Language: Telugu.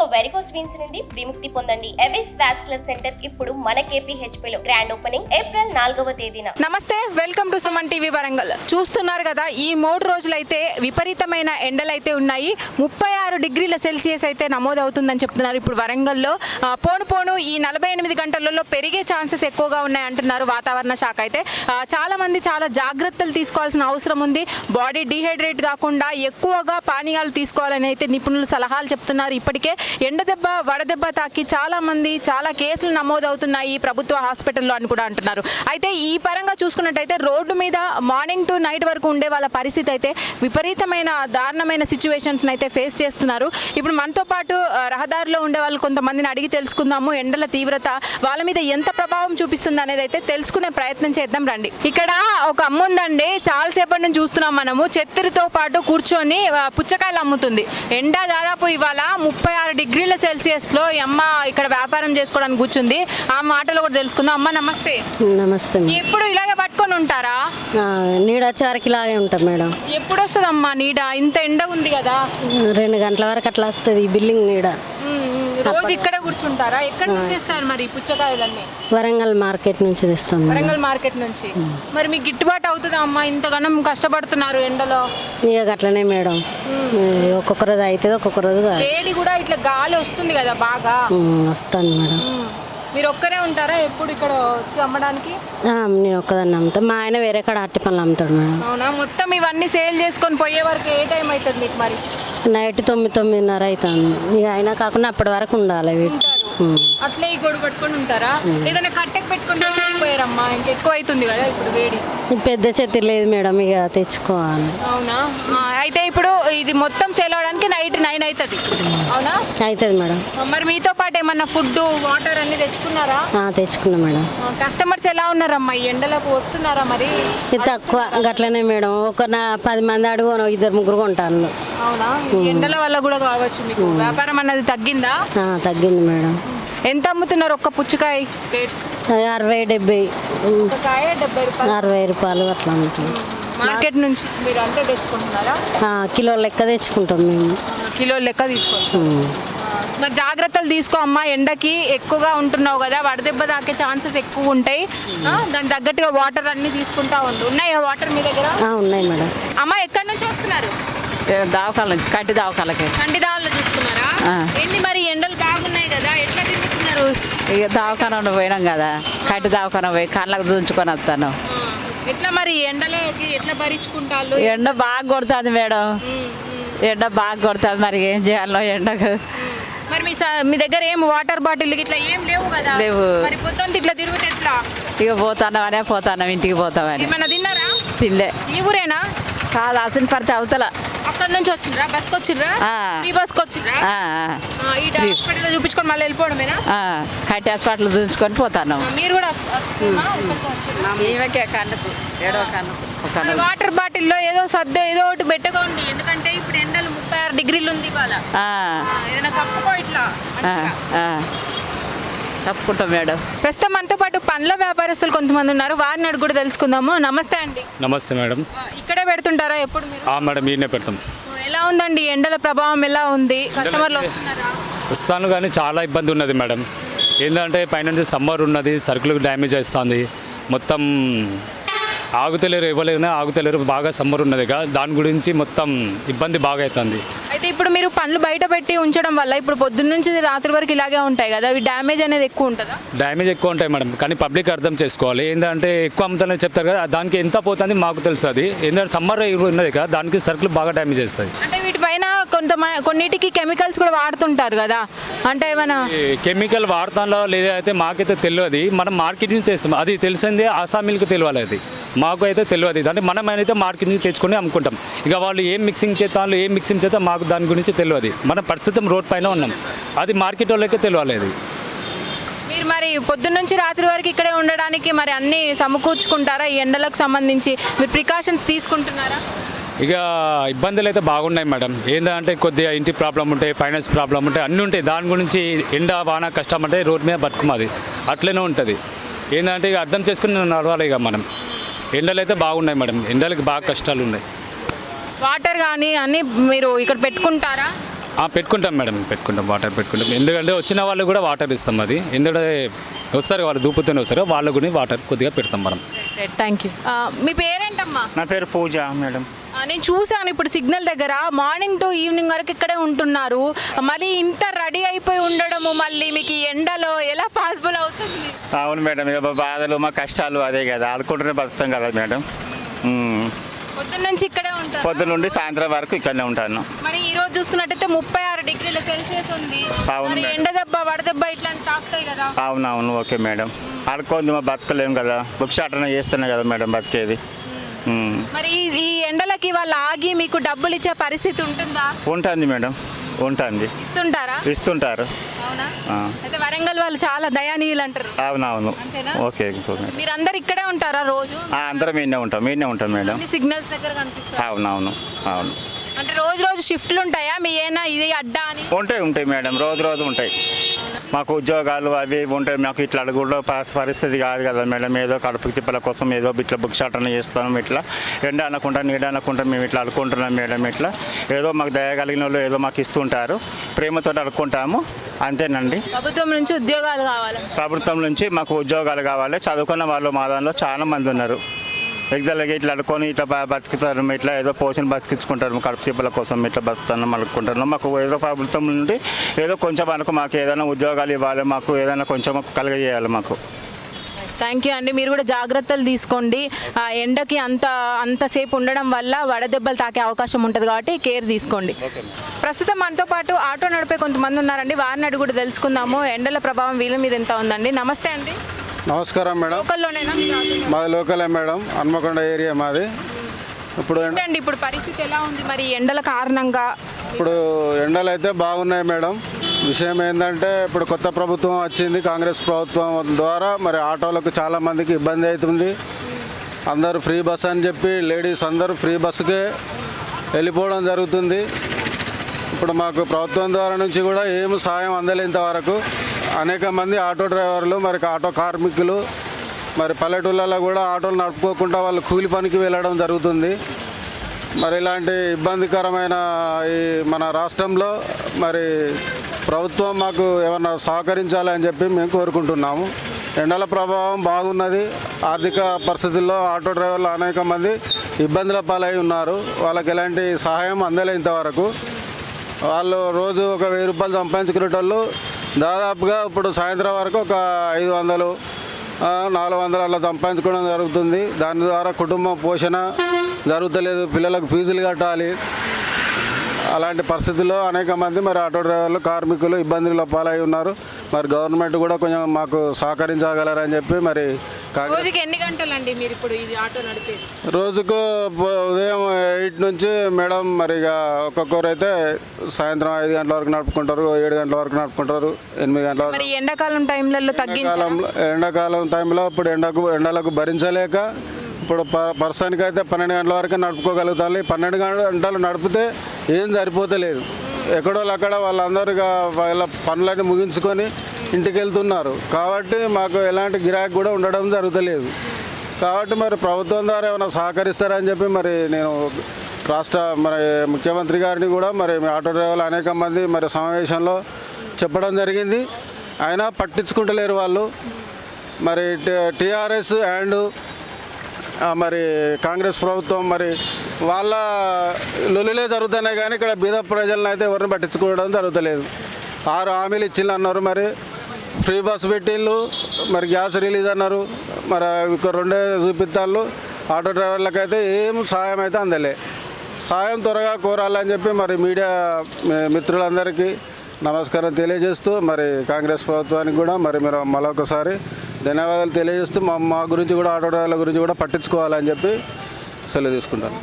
ఇక వెరికోస్ వీన్స్ నుండి విముక్తి పొందండి. ఎవిస్ వాస్కులర్ సెంటర్ ఇప్పుడు మన KPHP లో గ్రాండ్ ఓపెనింగ్ ఏప్రిల్ నాలుగవ తేదీన. నమస్తే welcome to Suman TV Warangal. చూస్తున్నారు కదా ఈ మూడు రోజులైతే విపరీతమైన ఎండలైతే ఉన్నాయి. ముప్పై ఆరు డిగ్రీల సెల్సియస్ అయితే నమోదవుతుందని చెప్తున్నారు ఇప్పుడు వరంగల్లో. పోను పోను ఈ నలభై ఎనిమిది గంటలలో పెరిగే ఛాన్సెస్ ఎక్కువగా ఉన్నాయి అంటున్నారు వాతావరణ శాఖ అయితే. చాలామంది చాలా మంది చాలా జాగ్రత్తలు తీసుకోవాల్సిన అవసరం ఉంది. బాడీ డీహైడ్రేట్ కాకుండా ఎక్కువగా పానీయాలు తీసుకోవాలని అయితే నిపుణులు సలహాలు చెప్తున్నారు. ఇప్పటికే ఎండ దెబ్బ వడదెబ్బ తాకి చాలా మంది చాలా కేసులు నమోదవుతున్నాయి ప్రభుత్వ హాస్పిటల్లో అని కూడా అంటున్నారు. అయితే ఈ పరంగా చూసుకున్నట్టయితే రోడ్డు మీద మార్నింగ్ టు నైట్ వరకు ఉండే వాళ్ళ పరిస్థితి అయితే విపరీతమైన దారుణమైన సిచ్యువేషన్స్ని అయితే ఫేస్ చేస్తున్నారు. ఇప్పుడు మనతో పాటు రహదారిలో ఉండే వాళ్ళు కొంతమందిని అడిగి తెలుసుకుందాము. ఎండల తీవ్రత వాళ్ళ మీద ఎంత ప్రభావం చూపిస్తుంది అనేది అయితే తెలుసుకునే ప్రయత్నం చేద్దాం రండి. ఇక్కడ ఒక అమ్మ ఉందండి. చాలాసేపటి నుంచి చూస్తున్నాం మనము. చెత్తరితో పాటు కూర్చొని పుచ్చకాయలు అమ్ముతుంది. ఎండ దాదాపు ఇవాళ ముప్పై ఆరు డిగ్రీల సెల్సియస్లో ఈ అమ్మ ఇక్కడ వ్యాపారం చేసుకోవడానికి కూర్చుంది. ఆ మాటలు కూడా తెలుసుకుందాం. అమ్మ నమస్తే. నమస్తే. ఎప్పుడు ఇలాగే పట్టుకొని ఉంటారా? నీడ చారకి లాగే ఉంటాం మేడం. ఎప్పుడు వస్తుందమ్మా నీడ? ఇంత ఎండ ఉంది కదా. రెండు గంటల వరకు అట్లా వస్తుంది ఈ బిల్డింగ్ నీడ. రోజు ఇక్కడే కూర్చుంటారా? ఎక్కడ నుంచి తెస్తారు మరి ఈ పుచ్చకాయలన్నీ? వరంగల్ మార్కెట్ నుంచి తెస్తాం. వరంగల్ మార్కెట్ నుంచి. మరి మీకు గిట్టుబాటు అవుతుందా అమ్మా? ఇంతగానం కష్టపడుతున్నారు ఎండలో. ఇక అట్లనే మేడం. ఒక్కొక్క రోజు అవుతుంది ఒక్కొక్క రోజు వేడి కూడా ఇట్లా గాలి వస్తుంది కదా బాగా. వస్తాను మేడం. మీరు ఒక్కరే ఉంటారా ఎప్పుడు ఇక్కడ వచ్చి అమ్మడానికి? నేను ఒక్కదాన్ని అమ్ముతా. మా ఆయన వేరే కాడ అట్టి పనులు అమ్ముతాడు మేడం. అవునా? మొత్తం ఇవన్నీ సేల్ చేసుకొని పోయే వరకు ఏ టైం అవుతుంది మీకు మరి? నైట్ తొమ్మిది తొమ్మిదిన్నర అవుతుంది. ఇక అయినా కాకుండా అప్పటి వరకు ఉండాలి. అట్లే ఈ గొడుగు పట్టుకొని ఉంటారా? ఏదైనా కట్టెకి పెట్టుకొని పోయారమ్మా ఇంకెక్కువ అవుతుంది కదా ఇప్పుడు వేడి. పెద్ద చెత్త లేదు మేడం ఇక తెచ్చుకోవాలి. అవునా? అయితే ఇప్పుడు ఇది మొత్తం సేల్ అవడానికి నైట్ నైన్ అవుతుంది. అవునా? అవుతుంది మేడం. మరి మీతో పాటు ఏమన్నా ఫుడ్ వాటర్ అన్ని తెచ్చుకున్నారా? తెచ్చుకున్నా మేడం. కస్టమర్స్ ఎలా ఉన్నారమ్మా? ఈ ఎండలకు వస్తున్నారా మరి? తక్కువ గట్లనే మేడం. ఒక నా పది మంది అడుగు ఇద్దరు ముగ్గురు కొంటాను అవునా? ఈ ఎండల వల్ల కూడా కావచ్చు మీకు. వ్యాపారం అన్నది తగ్గిందా? ఆ, తగ్గింది మేడం. ఎంత అమ్ముతున్నారు ఒక్క పుచ్చకాయ రేట్? అరవై డెబ్బై. ఒక కాయ డెబ్బై రూపాయలు. అరవై రూపాయలు అట్లా ఉంటుంది మార్కెట్ నుంచి మీరు అంతే తెచ్చుకుంటున్నారా? కిలో లెక్క తెచ్చుకుంటాం మేము. కిలో లెక్క తీసుకోండి ఉమ్. మరి జాగ్రత్తలు తీసుకో అమ్మా. ఎండకి ఎక్కువగా ఉంటున్నావు కదా వడదెబ్బ తాకే ఛాన్సెస్ ఎక్కువ ఉంటాయి. ఆ, దానికి తగ్గట్టుగా వాటర్ అన్ని తీసుకుంటా ఉండు. ఉన్నాయా వాటర్ మీ దగ్గర? ఆ, ఉన్నాయి మేడం. అమ్మ ఎక్కడి నుంచి వస్తున్నారు? దావకాల నుంచి కట్టి దావకాలకి. కంటిదావుల్లో చూసుకున్నారా? ఆ. ఏంది మరి ఎండలు బాగున్నాయి కదా ఎట్లా తిరుగుతున్నారు? ఇక దవాఖాన పోయినాం కదా కట్టి దవాఖాన పోయి కళ్ళకు చూంచుకొని వస్తాను. ఎట్లా మరి ఎండలోకి ఎట్లా భరించుకుంటారు ఎండ బాగా కొడుతుంది మేడం. ఎండ బాగా కొడుతుంది మరి ఏం చేయాలో ఎండకు. మరి మీ మీ దగ్గర ఏం వాటర్ బాటిల్ ఇట్లా ఏం లేవు కదా? లేవు. మరి పొద్దున్న ఇట్లా తిరిగితే ఎట్లా? ఇక పోతానమనే పోతాను ఇంటికి పోతామని ఏమన్నా తిన్నారా? తినలే. ఈ ఊరేనా? కాదు అసలు పడితే అవతల. అక్కడ నుంచి వచ్చిండ్రా? బస్కి వచ్చిండ్రా. ఈ బస్కి వచ్చిండ్రా? ఈ హాస్పిటల్లో చూపించుకొని మళ్ళీ వెళ్ళిపోవడమేనా? ఆ, కట్టి హాస్పిటల్ చూసుకొని పోతాను. మీరు కూడా అక్కడేనా? ఇక్కడికి వచ్చిండ్రా? ఈమెకే కన్నుకు ఏడో కన్నుకు ఒక మరి కన్నుకు. వాటర్ బాటిల్లో ఏదో సర్దే ఏదో ఒకటి పెట్టుకోండి. ఎందుకంటే ఇప్పుడు ఎండలు ముప్పై ఆరు డిగ్రీలు ఉంది ఇవాళ. ఏదైనా కప్పుకో ఇట్లా తప్పుకుంటాం మేడం. ప్రస్తుతం మనతో పాటు పండ్ల వ్యాపారస్తులు కొంతమంది ఉన్నారు. వారిని అడిగి కూడా తెలుసుకుందాము. నమస్తే అండి. నమస్తే మేడం. ఇక్కడే పెడుతుంటారా? ఎప్పుడు మీరు? ఆ మేడం ఈయనే పెడతాం. ఎలా ఉందండి? ఎండల ప్రభావం ఎలా ఉంది? కస్టమర్లు వస్తున్నారా? వస్తాను కానీ చాలా ఇబ్బంది ఉన్నది మేడం. ఏంటంటే పైన సమ్మర్ ఉన్నది సరుకులకు డ్యామేజ్ అవుతుంది మొత్తం ఆగుతలేరు ఇవ్వలేరు ఆగుతలేరు. బాగా సమ్మర్ ఉన్నది కదా దాని గురించి మొత్తం ఇబ్బంది బాగా అవుతుంది. అయితే ఇప్పుడు మీరు పండ్లు బయట పెట్టి ఉంచడం వల్ల ఇప్పుడు పొద్దున్న నుంచి రాత్రి వరకు ఇలాగే ఉంటాయి కదా? అవి డ్యామేజ్ అనేది ఎక్కువ ఉంటుందా? డ్యామేజ్ ఎక్కువ ఉంటాయి మేడం. కానీ పబ్లిక్ అర్థం చేసుకోవాలి. ఏంటంటే ఎక్కువ అమ్ముతానని చెప్తారు కదా దానికి ఎంత పోతుంది మాకు తెలుసు అది. ఏంటంటే సమ్మర్ ఉన్నది కదా దానికి సరుకులు బాగా డ్యామేజ్ చేస్తుంది అంటే వీటిపైన కొంత కొన్నిటికి కెమికల్స్ కూడా వాడుతుంటారు కదా? అంటే ఏమైనా కెమికల్ వాడతాలో లేదా అయితే మాకైతే తెలియదు. మనం మార్కెటింగ్ చేస్తాం అది తెలిసిందే ఆసామీలకు తెలియాలి అది. మాకు అయితే తెలియదు. అంటే మనం అయితే మార్కెటింగ్ తెచ్చుకొని అమ్ముకుంటాం. ఇక వాళ్ళు ఏం మిక్సింగ్ చేస్తాను ఏం మిక్సింగ్ చేస్తా మాకు దాని గురించి తెలియదు. మన ప్రస్తుతం రోడ్ పైన ఉన్నాం. అది మార్కెట్ వాళ్ళకే తెలియాలి అది మీరు మరి పొద్దున్న నుంచి రాత్రి వరకు ఇక్కడే ఉండడానికి మరి అన్ని సమకూర్చుకుంటారా? ఈ ఎండలకు సంబంధించి మీరు ప్రికాషన్స్ తీసుకుంటున్నారా? ఇక ఇబ్బందులు అయితే బాగున్నాయి మేడం. ఏంటంటే కొద్దిగా ఇంటి ప్రాబ్లం ఉంటాయి ఫైనాన్స్ ప్రాబ్లం ఉంటాయి అన్నీ ఉంటాయి. దాని గురించి ఎండ వాన కష్టం అంటే రోడ్ మీద బతుకుమాది అట్లనే ఉంటుంది. ఏంటంటే ఇక అర్థం చేసుకుని నడవాలి ఇక మనం. ఎండలు అయితే బాగున్నాయి మేడం. ఎండలకి బాగా కష్టాలు ఉన్నాయి వాటర్ కానీ అన్నీ మీరు ఇక్కడ పెట్టుకుంటారా? ఆ, పెట్టుకుంటాం మేడం పెట్టుకుంటాం వాటర్ పెట్టుకుంటాం. ఎందుకంటే వచ్చిన వాళ్ళు కూడా వాటర్ ఇస్తాం అది. ఎందుకంటే వస్తారు వాళ్ళు దూపుతూనే వస్తారు. వాళ్ళకు కూడా వాటర్ కొద్దిగా పెడతాం మనం. థ్యాంక్ యూ మీ పేరేంటమ్మా? నా పేరు పూజ మేడం. నేను చూసాను ఇప్పుడు సిగ్నల్ దగ్గర. మార్నింగ్ టు ఈవినింగ్ వరకు ఇక్కడే ఉంటున్నారు. మళ్ళీ ఇంత రెడీ అయిపోయి ఉండడము మళ్ళీ మీకు ఎండలో ఎలా పాసిబుల్ అవుతుంది? అవును మేడం బాధలు మా కష్టాలు అదే కదా. ఆడుకుంటూనే బతుకుతాం కదా మేడం. పొద్దున్న నుంచి ఇక్కడే ఉంటారు? పొద్దున నుండి సాయంత్రం వరకు ఇక్కడనే ఉంటాను. మరి ఈ రోజు చూసుకున్నట్టయితే ముప్పై ఆరు డిగ్రీల సెల్సియస్ ఉంది. అవును మరి మేడం. ఎండ దెబ్బ వడదెబ్బ ఇట్లాంటి తాకుతాయి కదా? అవును అవును ఓకే మేడం. ఆడుకోండి మా బతకలేం కదా. భిక్షాటన చేస్తేనే కదా మేడం బతికేది. ఉమ్. మరి ఈ- ఈ ఎండలకి వాళ్ళు ఆగి మీకు డబ్బులు ఇచ్చే పరిస్థితి ఉంటుందా? ఉంటుంది మేడం. ఉంటుంది. ఇస్తుంటారా? ఇస్తుంటారు. అయితే వరంగల్ వాళ్ళు చాలా దయానీయులు అంటారు. అవునవును? ఓకే. మీరు అందరు ఇక్కడే ఉంటారా రోజు? అందరం ఈయనే ఉంటాం ఈయనే ఉంటాం మేడం. సిగ్నల్స్ దగ్గర కనిపిస్తారు అవునవును అవును. అంటే రోజు రోజు షిఫ్ట్లు ఉంటాయా? మీ ఏనా ఇది అడ్డా అని? ఉంటాయి ఉంటాయి మేడం రోజు రోజు ఉంటాయి. మాకు ఉద్యోగాలు అవి ఉంటాయి. మాకు ఇట్లా అడుగులో పరిస్థితి కాదు కదా మేడం. ఏదో కడుపు తిప్పల కోసం ఏదో ఇట్లా భిక్షాటన చేస్తాం ఇట్లా. ఎండ అనకుండా నీడ అనకుండా మేము ఇట్లా అడుకుంటున్నాం మేడం ఇట్లా. ఏదో మాకు దయ కలిగిన వాళ్ళు ఏదో మాకు ఇస్తుంటారు. ప్రేమతో అడుక్కుంటాము. అంతేనండి. ప్రభుత్వం నుంచి ఉద్యోగాలు కావాలి? ప్రభుత్వం నుంచి మాకు ఉద్యోగాలు కావాలి. చదువుకున్న వాళ్ళు మా దానిలో చాలా మంది ఉన్నారు. ఎగ్జాల్గా ఇట్లా అనుకొని ఇట్లా బతుకుతారు ఇట్లా ఏదో పోషన్ బతికించుకుంటారు కడుపు తిప్పల కోసం ఇట్లా బతుకుతాను అనుకుంటారు. మాకు ఏదో ప్రభుత్వం నుండి ఏదో కొంచెం మనకు మాకు ఏదైనా ఉద్యోగాలు ఇవ్వాలి మాకు ఏదైనా కొంచెం కలగజేయాలి మాకు. థ్యాంక్ యూ అండి. మీరు కూడా జాగ్రత్తలు తీసుకోండి. ఎండకి అంత అంతసేపు ఉండడం వల్ల వడదెబ్బలు తాకే అవకాశం ఉంటుంది కాబట్టి కేర్ తీసుకోండి. ప్రస్తుతం మనతో పాటు ఆటో నడిపే కొంతమంది ఉన్నారండి. వారిని అడిగి కూడా తెలుసుకుందాము. ఎండల ప్రభావం వీళ్ళ మీద ఎంత ఉందండి? నమస్తే అండి. నమస్కారం మేడం. లోకల్లోనేనా? మీరు ఆటో నడిపే- మాది లోకలే మేడం. హన్మకొండ ఏరియా మాది. ఇప్పుడు ఎండ- ఇప్పుడు పరిస్థితి ఎలా ఉంది? మరి ఎండల కారణంగా? ఇప్పుడు ఎండలు అయితే బాగున్నాయి మేడం. విషయం ఏంటంటే ఇప్పుడు కొత్త ప్రభుత్వం వచ్చింది కాంగ్రెస్ ప్రభుత్వం ద్వారా. మరి ఆటోలకు చాలా మందికి ఇబ్బంది అవుతుంది. అందరూ ఫ్రీ బస్ అని చెప్పి లేడీస్ అందరూ ఫ్రీ బస్సుకే వెళ్ళిపోవడం జరుగుతుంది. ఇప్పుడు మాకు ప్రభుత్వం ద్వారా నుంచి కూడా ఏమి సాయం అందలేంత వరకు అనేక మంది ఆటో డ్రైవర్లు మరి ఆటో కార్మికులు మరి పల్లెటూళ్ళలో కూడా ఆటోలు నడుపుకోకుండా వాళ్ళు కూలి పనికి వెళ్ళడం జరుగుతుంది. మరి ఇలాంటి ఇబ్బందికరమైన ఈ మన రాష్ట్రంలో మరి ప్రభుత్వం మాకు ఏమన్నా సహకరించాలని చెప్పి మేము కోరుకుంటున్నాము. ఎండల ప్రభావం బాగున్నది. ఆర్థిక పరిస్థితుల్లో ఆటో డ్రైవర్లు అనేక మంది ఇబ్బందుల పాలై ఉన్నారు. వాళ్ళకి ఎలాంటి సహాయం అందలే ఇంతవరకు. వాళ్ళు రోజు ఒక వెయ్యి రూపాయలు సంపాదించుకునేటోళ్ళు దాదాపుగా ఇప్పుడు సాయంత్రం వరకు ఒక ఐదు వందలు నాలుగు వందలు అలా సంపాదించుకోవడం జరుగుతుంది. దాని ద్వారా కుటుంబం పోషణ జరుగుతలేదు పిల్లలకు ఫీజులు కట్టాలి. అలాంటి పరిస్థితుల్లో అనేక మంది మరి ఆటో డ్రైవర్లు కార్మికులు ఇబ్బందుల పాలై ఉన్నారు. మరి గవర్నమెంట్ కూడా కొంచెం మాకు సహకరించగలరని చెప్పి మరి రోజుకి ఎన్ని గంటలండి మీరు ఇప్పుడు ఇది ఆటో నడిపేది? రోజుకు ఉదయం ఎయిట్ నుంచి మేడం మరి ఇక ఒక్కొక్కరు అయితే సాయంత్రం ఐదు గంటల వరకు నడుపుకుంటారు ఏడు గంటల వరకు నడుపుకుంటారు ఎనిమిది గంటల వరకు ఎండాకాలం టైంలలో ఎండాకాలం టైంలో ఇప్పుడు ఎండకు ఎండలకు భరించలేక ఇప్పుడు పర్సన్కి అయితే పన్నెండు గంటల వరకు నడుపుకోగలుగుతారు ఈ పన్నెండు గంటలు నడిపితే ఏం సరిపోతలేదు. ఎక్కడో అక్కడ వాళ్ళందరూ ఇక వాళ్ళ పనులన్నీ ముగించుకొని ఇంటికి వెళ్తున్నారు కాబట్టి మాకు ఎలాంటి గిరాకీ కూడా ఉండడం జరుగుతలేదు. కాబట్టి మరి ప్రభుత్వం ద్వారా ఏమైనా సహకరిస్తారని చెప్పి మరి నేను రాష్ట్ర మరి ముఖ్యమంత్రి గారిని కూడా మరి ఆటో డ్రైవర్లు అనేక మంది మరి సమావేశంలో చెప్పడం జరిగింది. అయినా పట్టించుకుంటలేరు వాళ్ళు. మరి టీఆర్ఎస్ అండ్ మరి కాంగ్రెస్ ప్రభుత్వం మరి వాళ్ళ లొలిలే జరుగుతున్నాయి కానీ ఇక్కడ బీద ప్రజలను అయితే ఎవరిని పట్టించుకోవడం జరుగుతలేదు. ఆరు హామీలు ఇచ్చిందన్నారు మరి. ఫ్రీ బస్ పెట్టిళ్ళు మరి గ్యాస్ రిలీజ్ అన్నారు. మరి ఇక రెండే చూపిస్తాళ్ళు ఆటో డ్రైవర్లకైతే ఏం సహాయం అయితే అందలే. సాయం త్వరగా కోరాలని చెప్పి మరి మీడియా మిత్రులందరికీ నమస్కారం తెలియజేస్తూ మరి కాంగ్రెస్ ప్రభుత్వానికి కూడా మరి మీరు మరొకసారి ధన్యవాదాలు తెలియజేస్తూ మా మా గురించి కూడా ఆటో డ్రైవర్ల గురించి కూడా పట్టించుకోవాలని చెప్పి సెలవు తీసుకుంటాను.